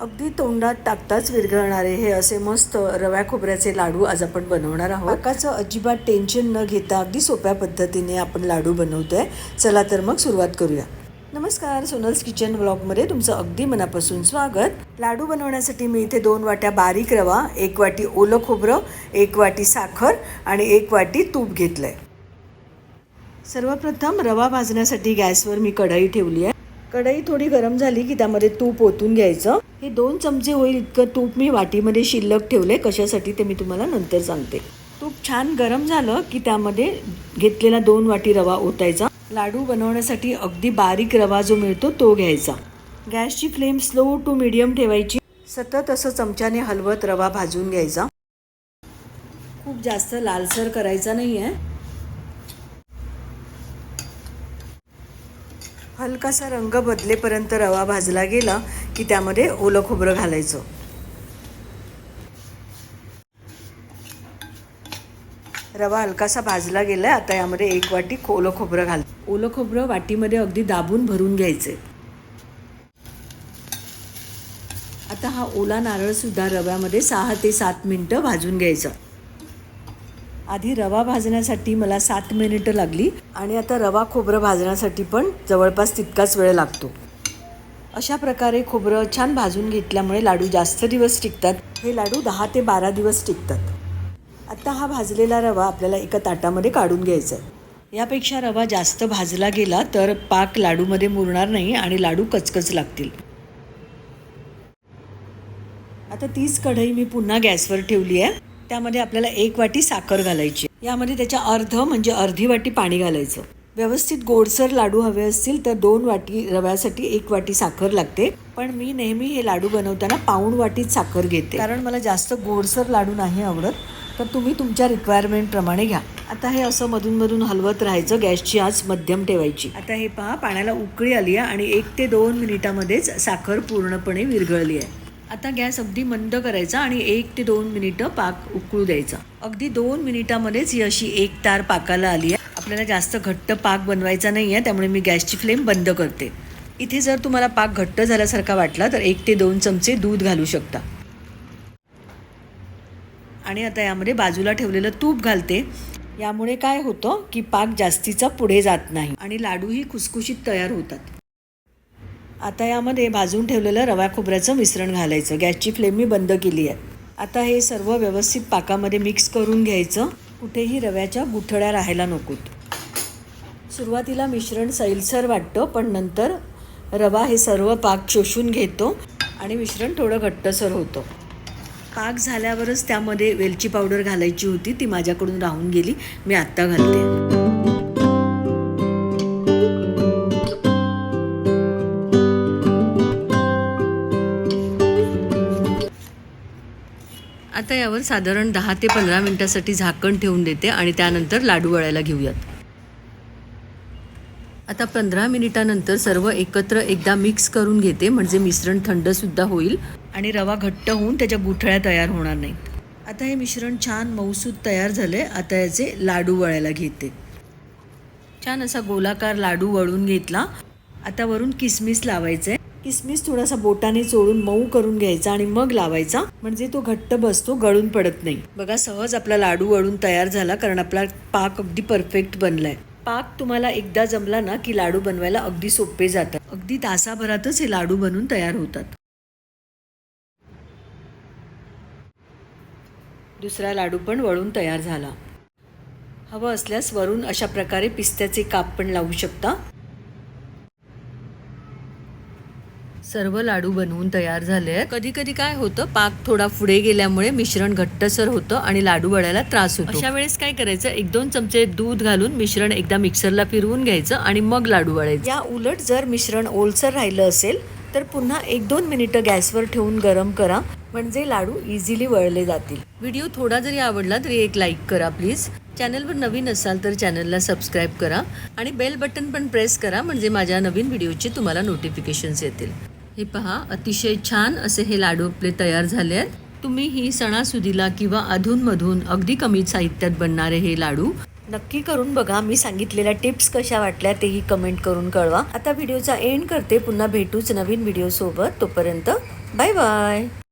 अगदी तोंडात टाकताच विरघळणारे हे असे मस्त रव्या खोबऱ्याचे लाडू आज आपण बनवणार आहोत. पाकाचं अजिबात टेन्शन न घेता अगदी सोप्या पद्धतीने आपण लाडू बनवतो आहे चला तर मग सुरुवात करूया. नमस्कार सोनल्स किचन ब्लॉगमध्ये तुमचं अगदी मनापासून स्वागत. लाडू बनवण्यासाठी मी इथे दोन वाट्या बारीक रवा एक वाटी ओलं खोबरं एक वाटी साखर आणि एक वाटी तूप घेतलं आहे सर्वप्रथम रवा भाजण्यासाठी गॅसवर मी कढई ठेवली आहे. कढई थोडी गरम झाली की त्यामध्ये तूप ओतून घ्यायचं. हे दोन चमचे होईल इतकं तूप मी वाटीमध्ये शिल्लक ठेवले कशासाठी ते मी तुम्हाला नंतर सांगते. तूप छान गरम झालं की त्यामध्ये घेतलेला दोन वाटी रवा ओतायचा. लाडू बनवण्यासाठी अगदी बारीक रवा जो मिळतो तो घ्यायचा. गॅसची फ्लेम स्लो टू मिडियम ठेवायची. सतत असं चमच्याने हलवत रवा भाजून घ्यायचा. खूप जास्त लालसर करायचा नाही आहे हलकासा रंग बदलेपर्यंत रवा भाजला गेला की त्यामध्ये ओलं खोबरं घालायचं. रवा हलकासा भाजला गेलाय आता यामध्ये एक वाटी ओलं खोबरं घाल ओलं खोबरं वाटीमध्ये अगदी दाबून भरून घ्यायचे. आता हा ओला नारळ सुद्धा रव्यामध्ये सहा ते सात मिनिटं भाजून घ्यायचं. आधी रवा भाजण्यासाठी मला सात मिनिटं लागली आणि आता रवा खोबरं भाजण्यासाठी पण जवळपास तितकाच वेळ लागतो. अशा प्रकारे खोबरं छान भाजून घेतल्यामुळे लाडू जास्त दिवस टिकतात. हे लाडू दहा ते बारा दिवस टिकतात. आता हा भाजलेला रवा आपल्याला एका ताटामध्ये काढून घ्यायचा आहे. यापेक्षा रवा जास्त भाजला गेला तर पाक लाडूमध्ये मुरणार नाही आणि लाडू कचकच लागतील. आता तीच कढई मी पुन्हा गॅसवर ठेवली आहे. त्यामध्ये आपल्याला एक वाटी साखर घालायची. यामध्ये त्याच्या अर्ध म्हणजे अर्धी वाटी पाणी घालायचं. व्यवस्थित गोडसर लाडू हवे असतील तर दोन वाटी रव्यासाठी एक वाटी साखर लागते. पण मी नेहमी हे लाडू बनवताना पाऊण वाटीत साखर घेते. कारण मला जास्त गोडसर लाडू नाही आवडत. तर तुम्ही तुमच्या रिक्वायरमेंटप्रमाणे घ्या. आता हे असं मधून मधून हलवत राहायचं. गॅसची आच मध्यम ठेवायची. आता हे पहा पाण्याला उकळी आली आहे आणि एक ते दोन मिनिटामध्येच साखर पूर्णपणे विरघळली आहे आता गॅस अगदी मंद करायचा आणि एक ते दोन मिनिटं पाक उकळू द्यायचा. अगदी दोन मिनिटामध्येच ही अशी एक तार पाकाला आली आहे. आपल्याला जास्त घट्ट पाक बनवायचा नाही आहे त्यामुळे मी गॅसची फ्लेम बंद करते. इथे जर तुम्हाला पाक घट्ट झाल्यासारखा वाटला तर एक ते दोन चमचे दूध घालू शकता. आणि आता यामध्ये बाजूला ठेवलेलं तूप घालते. यामुळे काय होतं की पाक जास्तीचा पुढे जात नाही आणि लाडूही खुसखुशीत तयार होतात. आता यामध्ये भाजून ठेवलेलं रवा खोबऱ्याचं मिश्रण घालायचं. गॅसची फ्लेम मी बंद केली आहे. आता हे सर्व व्यवस्थित पाकामध्ये मिक्स करून घ्यायचं. कुठेही रव्याच्या गुठळ्या राहायला नकोत. सुरुवातीला मिश्रण सैलसर वाटतं पण नंतर रवा हे सर्व पाक शोषून घेतो आणि मिश्रण थोडं घट्टसर होतं. पाक झाल्यावरच त्यामध्ये वेलची पावडर घालायची होती ती माझ्याकडून राहून गेली. मी आत्ता घालते. आता यावर साधारण दहा ते पंधरा मिनिटासाठी झाकण ठेवून देते आणि त्यानंतर लाडू वळायला घेऊयात. आता पंधरा मिनिटानंतर सर्व एकत्र एकदा मिक्स करून घेते म्हणजे मिश्रण थंडसुद्धा होईल आणि रवा घट्ट होऊन त्याच्या गुठळ्या तयार होणार नाहीत. आता हे मिश्रण छान मऊसूद तयार झाले आता याचे लाडू वळायला घेते. छान असा गोलाकार लाडू वळून घेतला. आता वरून किसमिस लावायचे. किसमिस थोडासा बोटाने चोळून मऊ करून घ्यायचा आणि मग लावायचा. म्हणजे तो घट्ट बसतो गळून पडत नाही. बघा सहज आपला लाडू वळून तयार झाला कारण आपला पाक अगदी परफेक्ट बनलाय. पाक तुम्हाला एकदा जमला ना की लाडू बनवायला अगदी सोपे जातात. अगदी तासाभरातच हे लाडू बनून तयार होतात. दुसरा लाडू पण वळून तयार झाला. हवं असल्यास वरून अशा प्रकारे पिस्त्याचे काप पण लावू शकता. सर्व लाडू बनवून तयार झाले आहेत. कधी कधी काय होतं पाक थोडा पुढे गेल्यामुळे मिश्रण घट्टसर होतं आणि लाडू वळायला त्रास होतो. अशा वेळेस काय करायचं एक दोन चमचे दूध घालून मिश्रण एकदा मिक्सरला फिरवून घ्यायचं आणि मग लाडू वळायचे. या उलट जर मिश्रण ओलसर राहिलं असेल तर पुन्हा एक दोन मिनिटं गॅसवर ठेवून गरम करा म्हणजे लाडू इझिली वळले जातील. व्हिडिओ थोडा जरी आवडला तरी एक लाईक करा प्लीज चॅनलवर नवीन असाल तर चॅनलला सबस्क्राईब करा आणि बेल बटन पण प्रेस करा म्हणजे माझ्या नवीन व्हिडिओचे तुम्हाला नोटिफिकेशन्स येतील. हे पहा अतिशय छान असे हे लाडू आपले तयार झाले आहेत. तुम्ही ही सणासुदीला किंवा अधूनमधून अगदी कमी साहित्यात बनणारे हे लाडू नक्की करून बघा. मी सांगितलेल्या टिप्स कशा वाटल्या तेही कमेंट करून कळवा. आता व्हिडिओचा एंड करते. पुन्हा भेटूच नवीन व्हिडिओसोबत. तोपर्यंत बाय बाय.